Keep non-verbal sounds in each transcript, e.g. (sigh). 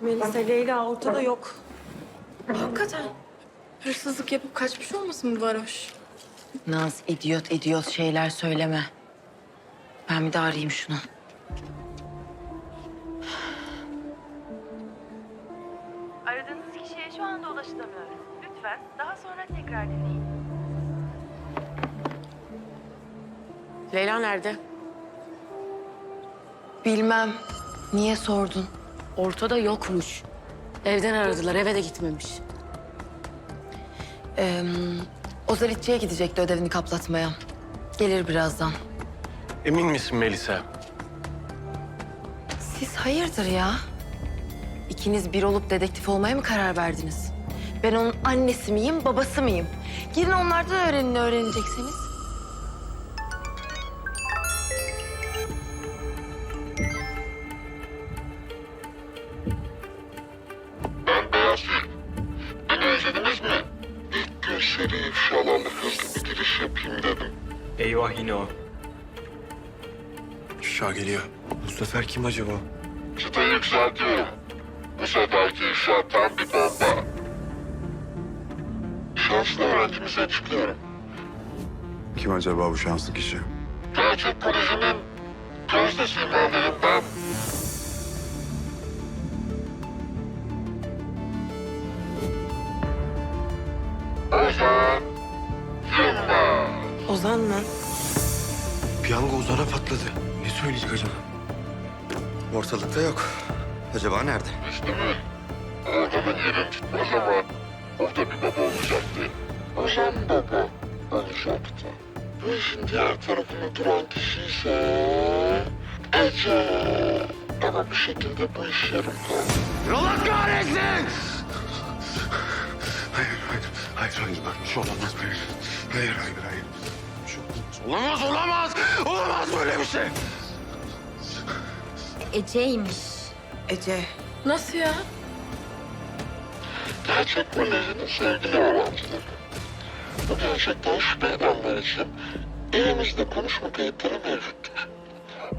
Melisa, Leyla ortada yok. Hakikaten. Hırsızlık yapıp kaçmış olmasın bu varoş? Naz idiot idiot şeyler söyleme. Ben bir de arayayım şunu. Aradığınız kişiye şu anda ulaşılamıyor. Lütfen daha sonra tekrar deneyin. Leyla nerede? Bilmem. Niye sordun? Ortada yokmuş. Evden aradılar, eve de gitmemiş. Ee, Ozalitçi'ye gidecekti ödevini kaplatmaya. Gelir birazdan. Emin misin Melisa? Siz hayırdır ya? İkiniz bir olup dedektif olmaya mı karar verdiniz? Ben onun annesi miyim, babası mıyım? Girin onlardan öğrenin ne öğreneceksiniz. Sefer kim acaba? Çıtayı yükseltiyorum. Bu seferki ifşa tam bir bomba. Şanslı öğrencimize çıkıyorum. Kim acaba bu şanslı kişi? Gerçek projinin gözde simalarından Ozan Yılmaz. Ozan mı? Piyango Ozan'a patladı. Ne söyleyecek acaba? Ortalıkta yok. Acaba nerede? Müslüm'ün oğlanın yerini tutma zaman orada bir baba olacaktı. Ozan baba olacaktı. Bu işin diğer tarafında duran kişi ise Ece. Ama bir şekilde bu iş yarım kaldı. Allah kahretsin! Hayır, hayır, hayır, hayır. Bak, bir şey olamaz böyle. Hayır, hayır, hayır. Olamaz. Olamaz, olamaz! Olamaz böyle bir şey! Ece'ymiş. Ece. Nasıl ya? Gerçek kolejinin sevgili öğrencileri. Bu gerçekten şüphe edenler için elimizde konuşma kayıtları mevcuttur.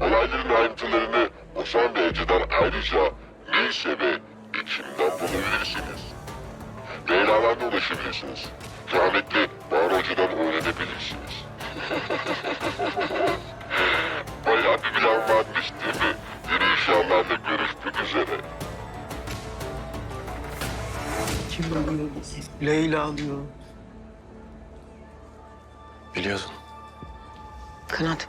Olayların ayrıntılarını Ozan ve Ece'den ayrıca neyse ve kimden bulabilirsiniz. Leyla'dan da ulaşabilirsiniz. Rahmetli Bahar Hoca'dan öğrenebilirsiniz. (laughs) Bayağı bir plan varmış inşaatlarla görüşmek üzere. Kim arıyor? Leyla alıyor. Biliyorsun. Kanat.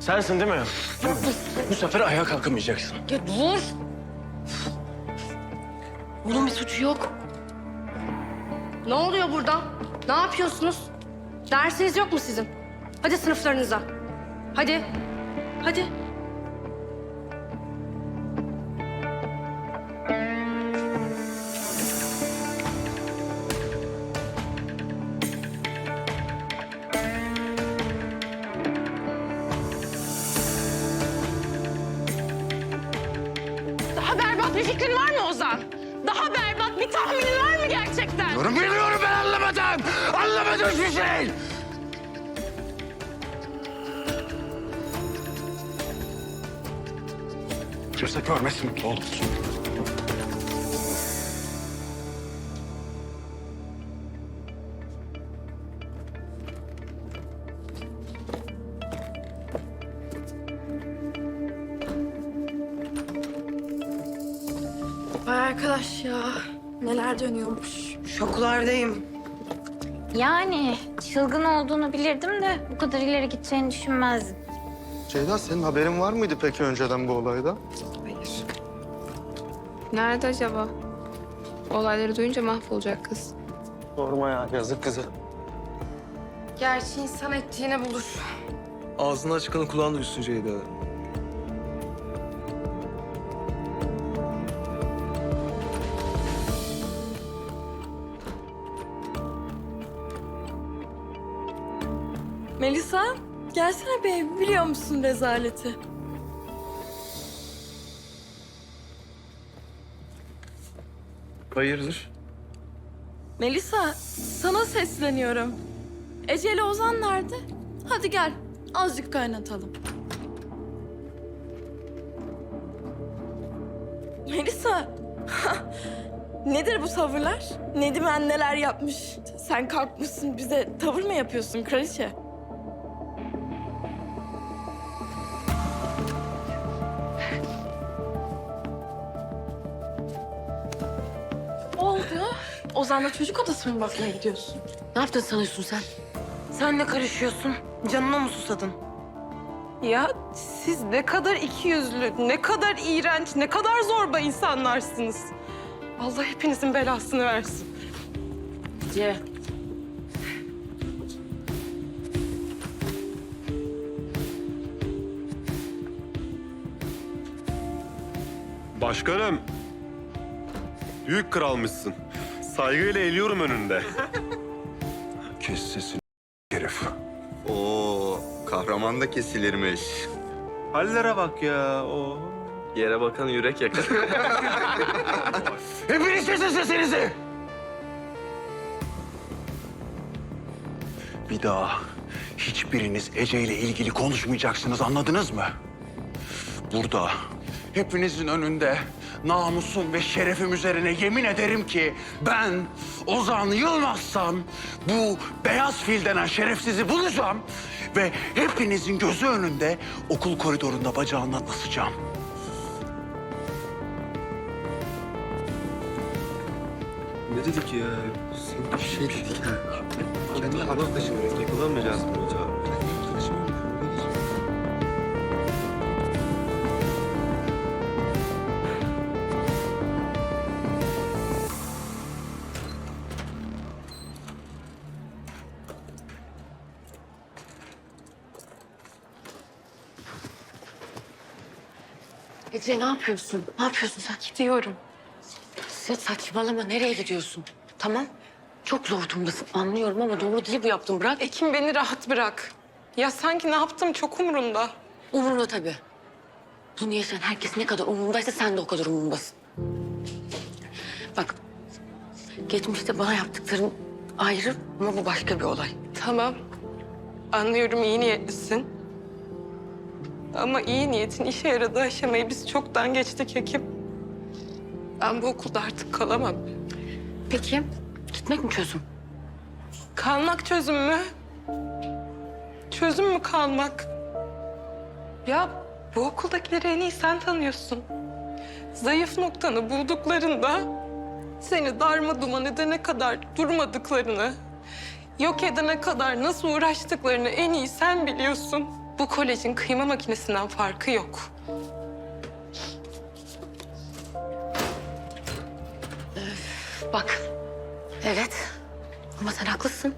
Sensin değil mi? Bu sefer ayağa kalkamayacaksın. Ya dur! Bunun bir suçu yok. Ne oluyor burada? Ne yapıyorsunuz? Dersiniz yok mu sizin? Hadi sınıflarınıza. Hadi. Hadi. Kimse görmesin ne olur. Vay arkadaş ya. Neler dönüyormuş. Şoklardayım. Yani çılgın olduğunu bilirdim de bu kadar ileri gideceğini düşünmezdim. Ceyda senin haberin var mıydı peki önceden bu olayda? Nerede acaba? Olayları duyunca mahvolacak kız. Sorma ya yazık kıza. Gerçi insan ettiğini bulur. Ağzını açıkanı kulağını duysun Ceyda. Melisa, gelsene be. Biliyor musun rezaleti? Hayırdır? Melisa, sana sesleniyorum. Ece ile Ozan nerede? Hadi gel azıcık kaynatalım. Melisa. (laughs) Nedir bu tavırlar? Nedimen neler yapmış? Sen kalkmışsın bize tavır mı yapıyorsun kraliçe? Ozan'la çocuk odası mı bakmaya gidiyorsun? Ne yaptın sanıyorsun sen? Sen ne karışıyorsun? Canına mı susadın? Ya siz ne kadar ikiyüzlü, ne kadar iğrenç, ne kadar zorba insanlarsınız. Allah hepinizin belasını versin. Ece. Başkanım. Büyük kralmışsın. Saygıyla eğiliyorum önünde. (laughs) Kes sesini herif. Oo, kahraman da kesilirmiş. Hallere bak ya. O Yere bakan yürek yakar. (laughs) Hepiniz kesin sesinizi! Bir daha hiçbiriniz Ece ile ilgili konuşmayacaksınız anladınız mı? Burada hepinizin önünde namusum ve şerefim üzerine yemin ederim ki ben Ozan Yılmaz'sam bu beyaz fil denen şerefsizi bulacağım ve hepinizin gözü önünde okul koridorunda bacağından asacağım. ne dedik ya? Sen bir şey dedik ya. Kendi arkadaşım. Kullanmayacağız bunu. Ece ne yapıyorsun? Ne yapıyorsun sen? Gidiyorum. Sen saçmalama. Nereye gidiyorsun? Tamam. Çok zor durumdasın. Anlıyorum ama doğru değil bu yaptığın. Bırak. Ekim beni rahat bırak. Ya sanki ne yaptım çok umurumda. Umurunda tabii. Bunu yaşayan herkes ne kadar umurundaysa sen de o kadar umurundasın. Bak, geçmişte bana yaptıkların ayrı ama bu başka bir olay. Tamam. Anlıyorum iyi niyetlisin. Ama iyi niyetin işe yaradığı aşamayı biz çoktan geçtik Ekim. Ben bu okulda artık kalamam. Peki, gitmek mi çözüm? Kalmak çözüm mü? Çözüm mü kalmak? Ya bu okuldakileri en iyi sen tanıyorsun. Zayıf noktanı bulduklarında seni darma duman edene kadar durmadıklarını, yok edene kadar nasıl uğraştıklarını en iyi sen biliyorsun. Bu kolejin kıyma makinesinden farkı yok. Bak, evet ama sen haklısın.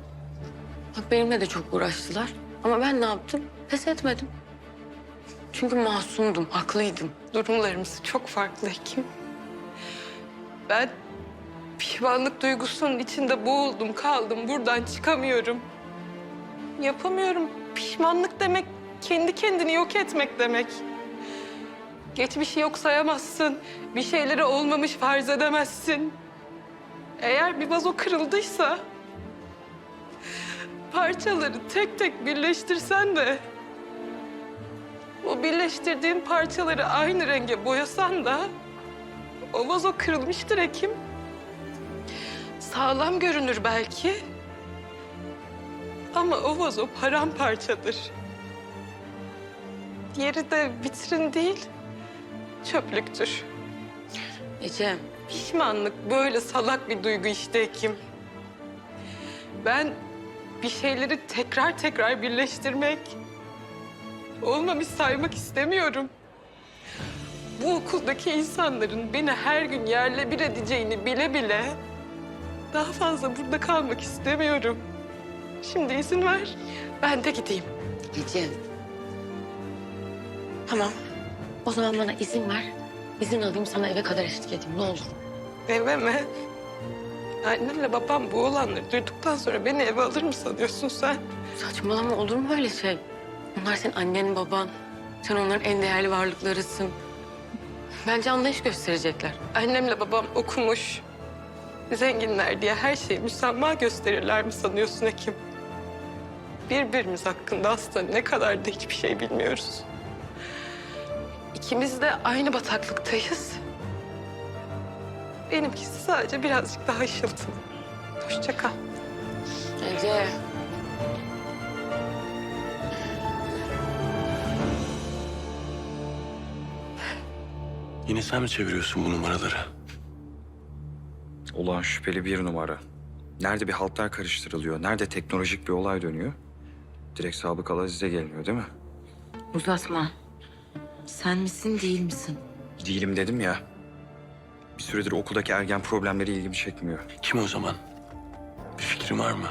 Bak benimle de çok uğraştılar. Ama ben ne yaptım? Pes etmedim. Çünkü masumdum, haklıydım. Durumlarımız çok farklı Ekim. Ben pişmanlık duygusunun içinde boğuldum, kaldım. Buradan çıkamıyorum. Yapamıyorum. Pişmanlık demek kendi kendini yok etmek demek. Geçmişi yok sayamazsın. Bir şeyleri olmamış farz edemezsin. Eğer bir vazo kırıldıysa parçaları tek tek birleştirsen de o birleştirdiğin parçaları aynı renge boyasan da o vazo kırılmıştır Ekim. Sağlam görünür belki. Ama o vazo paramparçadır. Diğeri de vitrin değil, çöplüktür. Ece, Pişmanlık böyle salak bir duygu işte Ekim. Ben bir şeyleri tekrar tekrar birleştirmek, olmamış saymak istemiyorum. Bu okuldaki insanların beni her gün yerle bir edeceğini bile bile daha fazla burada kalmak istemiyorum. Şimdi izin ver, ben de gideyim. Ece. Tamam. O zaman bana izin ver. İzin alayım sana eve kadar eşlik edeyim ne olur. Eve mi? Annemle babam bu olanları duyduktan sonra beni eve alır mı sanıyorsun sen? Saçmalama olur mu öyle şey? Onlar senin annen baban. Sen onların en değerli varlıklarısın. Bence anlayış gösterecekler. Annemle babam okumuş. Zenginler diye her şeyi müsamma gösterirler mi sanıyorsun Ekim? birbirimiz hakkında aslında ne kadar da hiçbir şey bilmiyoruz. İkimiz de aynı bataklıktayız. Benimkisi sadece birazcık daha ışıltılı. Hoşça kal. Ece. Yine sen mi çeviriyorsun bu numaraları? Olağan şüpheli bir numara. Nerede bir haltlar karıştırılıyor, nerede teknolojik bir olay dönüyor. Direkt sabıkalı Aziz'e geliniyor değil mi? Uzatma. Sen misin değil misin? Değilim dedim ya. Bir süredir okuldaki ergen problemleri ilgimi çekmiyor. Kim o zaman? Bir fikrin var mı?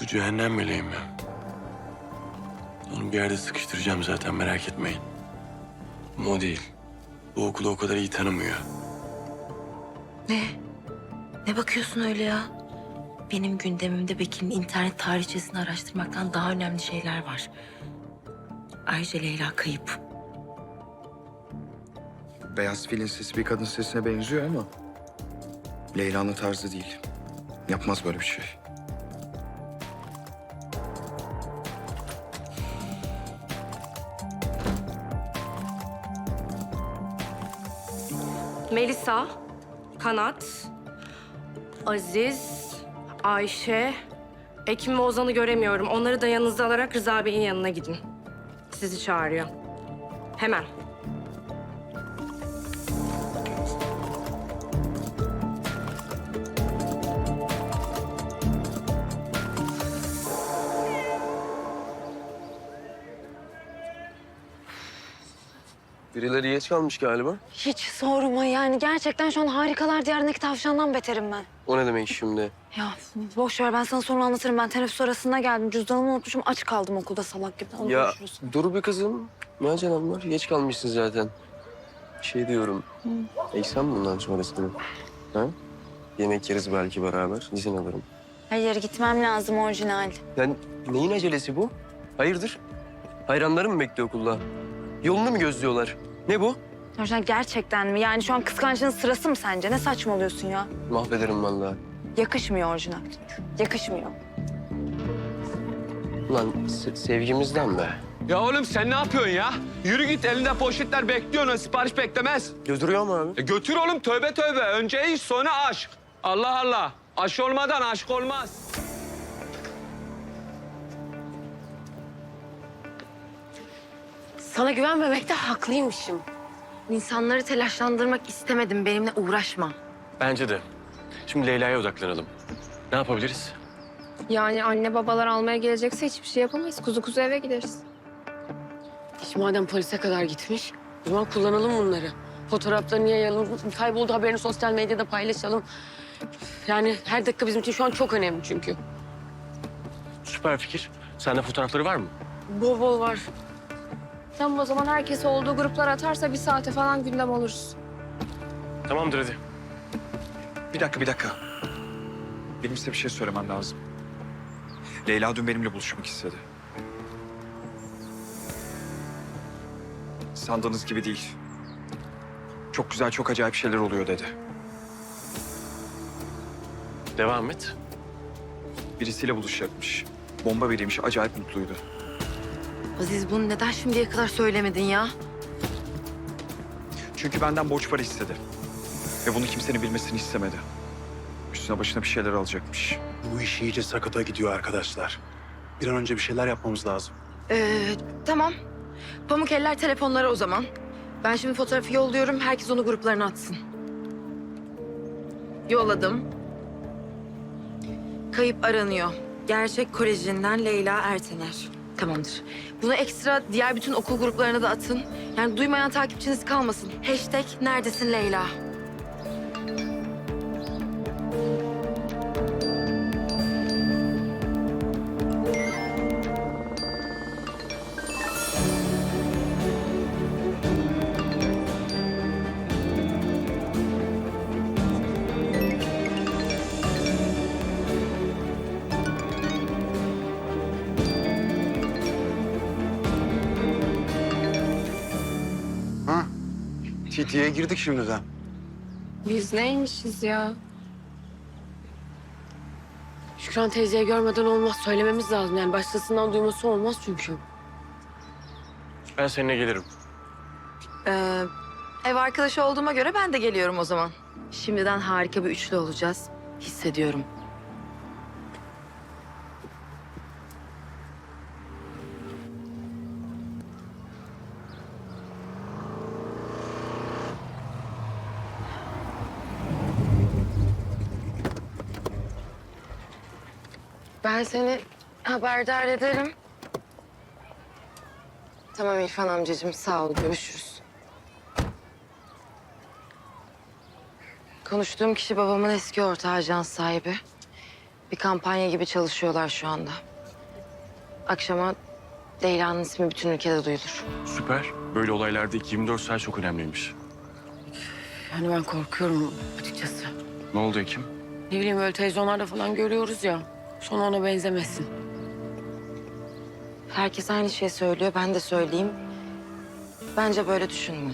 Bu cehennem meleği mi? Onu bir yerde sıkıştıracağım zaten merak etmeyin. Ama o değil. Bu okulu o kadar iyi tanımıyor. Ne? Ne bakıyorsun öyle ya? Benim gündemimde Bekir'in internet tarihçesini araştırmaktan daha önemli şeyler var. Ayrıca Leyla kayıp. Beyaz filin sesi bir kadın sesine benziyor ama... Leyla'nın tarzı değil. Yapmaz böyle bir şey. Melisa, Kanat, Aziz, Ayşe, Ekim ve Ozan'ı göremiyorum. Onları da yanınıza alarak Rıza Bey'in yanına gidin. Sizi çağırıyor. Hemen. Birileri geç kalmış galiba. Hiç sorma yani gerçekten şu an harikalar diyarındaki tavşandan beterim ben. O ne demek şimdi? Ya boş ver ben sana sonra anlatırım. Ben teneffüs arasında geldim. Cüzdanımı unutmuşum. Aç kaldım okulda salak gibi. Onu ya konuşuruz. dur bir kızım. Ne canım var? Geç kalmışsın zaten. Şey diyorum. Eksen bundan sonrasını. Ha? Yemek yeriz belki beraber. İzin alırım. Hayır gitmem lazım orijinal. Yani neyin acelesi bu? Hayırdır? Hayranları mı bekliyor okulda? Yolunu mu gözlüyorlar? Ne bu? Orijinal gerçekten mi? Yani şu an kıskançlığın sırası mı sence? Ne saçmalıyorsun ya? Mahvederim vallahi. Yakışmıyor orijinal. Yakışmıyor. Ulan se- sevgimizden be. Ya oğlum sen ne yapıyorsun ya? Yürü git elinde poşetler bekliyorsun. Sipariş beklemez. Götürüyor mu abi? E götür oğlum tövbe tövbe. Önce iş sonra aşk. Allah Allah. Aşk olmadan aşk olmaz. Sana güvenmemekte haklıymışım. İnsanları telaşlandırmak istemedim. Benimle uğraşma. Bence de. Şimdi Leyla'ya odaklanalım. Ne yapabiliriz? Yani anne babalar almaya gelecekse hiçbir şey yapamayız. Kuzu kuzu eve gideriz. İş madem polise kadar gitmiş, o zaman kullanalım bunları. Fotoğraflarını yayalım, kayboldu haberini sosyal medyada paylaşalım. Yani her dakika bizim için şu an çok önemli çünkü. Süper fikir. Sende fotoğrafları var mı? Bol bol var. Tamam o zaman herkes olduğu gruplar atarsa bir saate falan gündem oluruz. Tamamdır hadi. Bir dakika, bir dakika. Benim size bir şey söylemem lazım. Leyla dün benimle buluşmak istedi. Sandığınız gibi değil. Çok güzel, çok acayip şeyler oluyor dedi. Devam et. Birisiyle buluşacakmış. Bomba biriymiş, acayip mutluydu. Aziz bunu neden şimdiye kadar söylemedin ya? Çünkü benden borç para istedi. Ve bunu kimsenin bilmesini istemedi. Üstüne başına bir şeyler alacakmış. Bu iş iyice sakata gidiyor arkadaşlar. Bir an önce bir şeyler yapmamız lazım. Ee, tamam. Pamuk eller telefonlara o zaman. Ben şimdi fotoğrafı yolluyorum. Herkes onu gruplarına atsın. Yolladım. Kayıp aranıyor. Gerçek Koleji'nden Leyla Ertener. Tamamdır. Bunu ekstra diğer bütün okul gruplarına da atın. Yani duymayan takipçiniz kalmasın. Hashtag neredesin Leyla? TT'ye girdik şimdiden. Biz neymişiz ya? Şükran teyzeyi görmeden olmaz. Söylememiz lazım yani. Başkasından duyması olmaz çünkü. Ben seninle gelirim. Ee, ev arkadaşı olduğuma göre ben de geliyorum o zaman. Şimdiden harika bir üçlü olacağız. Hissediyorum. Ben seni haberdar ederim. Tamam İrfan amcacığım sağ ol görüşürüz. Konuştuğum kişi babamın eski ortağı ajans sahibi. Bir kampanya gibi çalışıyorlar şu anda. Akşama Leyla'nın ismi bütün ülkede duyulur. Süper. Böyle olaylarda 24 saat çok önemliymiş. Yani ben korkuyorum açıkçası. Ne oldu Ekim? Ne bileyim öyle televizyonlarda falan görüyoruz ya. Sonra ona benzemesin. Herkes aynı şeyi söylüyor. Ben de söyleyeyim. Bence böyle düşünme.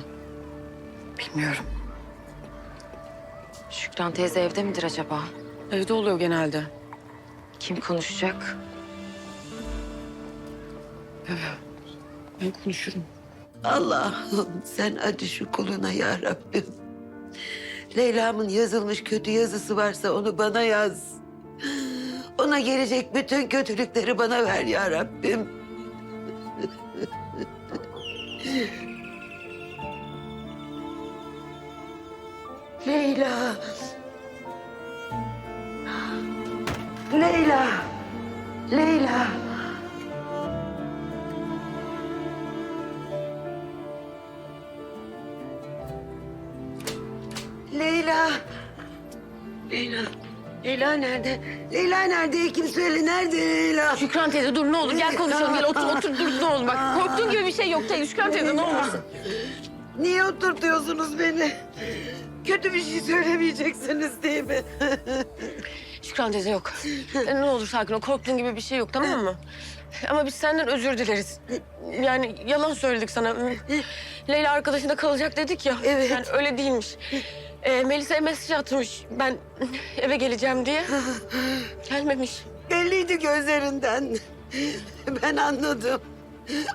Bilmiyorum. Şükran teyze evde midir acaba? Evde oluyor genelde. Kim konuşacak? Ben konuşurum. Allah'ım sen acı şu kuluna ya Rabbim. Leyla'mın yazılmış kötü yazısı varsa onu bana yaz. Ona gelecek bütün kötülükleri bana ver ya Rabbim. Leyla. Leyla. Leyla. Leyla. Leyla. Leyla nerede? Leyla nerede? Kim söyle nerede Leyla? Şükran teyze dur ne olur gel konuşalım gel otur otur dur ne olur bak korktuğun gibi bir şey yok teyze Şükran teyze ne olursun. Niye oturtuyorsunuz beni? Kötü bir şey söylemeyeceksiniz değil mi? Şükran teyze yok. E, ne olur sakin ol korktuğun gibi bir şey yok tamam mı? Ama biz senden özür dileriz. Yani yalan söyledik sana. Leyla arkadaşında kalacak dedik ya. Evet. Yani öyle değilmiş. Ee, Melisa'ya mesaj atmış. Ben eve geleceğim diye. (laughs) Gelmemiş. Belliydi gözlerinden. Ben anladım.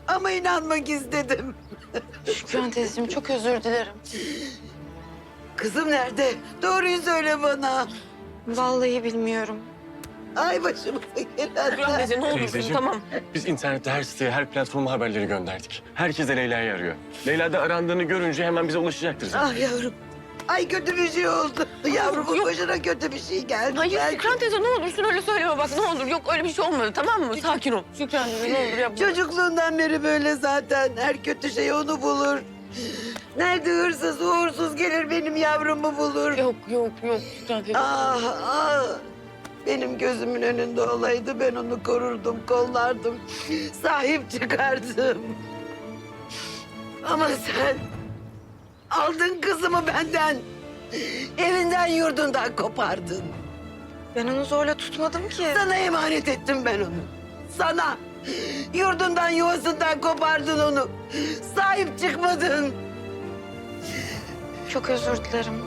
Ama inanmak istedim. Şükran teyzeciğim çok özür dilerim. Kızım nerede? Doğruyu söyle bana. Vallahi bilmiyorum. Ay başıma Şükran gelenler. teyze ne olursun Teyzeciğim. tamam. Biz internette her siteye, her platforma haberleri gönderdik. Herkes de Leyla'yı arıyor. Leyla da arandığını görünce hemen bize ulaşacaktır zaten. Ah yavrum. Ay kötü bir şey oldu. Yavrumun yok. başına kötü bir şey geldi. Hayır geldi. Şükran teyze ne olursun öyle söyleme bak ne olur. Yok öyle bir şey olmadı tamam mı? Sakin ol. Şükran teyze ne olur yapma. Çocukluğundan beri böyle zaten. Her kötü şey onu bulur. Nerede hırsız, uğursuz gelir benim yavrumu bulur. Yok yok yok Şükran teyze. Ah, ah. Benim gözümün önünde olaydı ben onu korurdum, kollardım. Sahip çıkardım. Ama sen aldın kızımı benden. Evinden yurdundan kopardın. Ben onu zorla tutmadım ki. Sana emanet ettim ben onu. Sana. Yurdundan yuvasından kopardın onu. Sahip çıkmadın. Çok özür dilerim.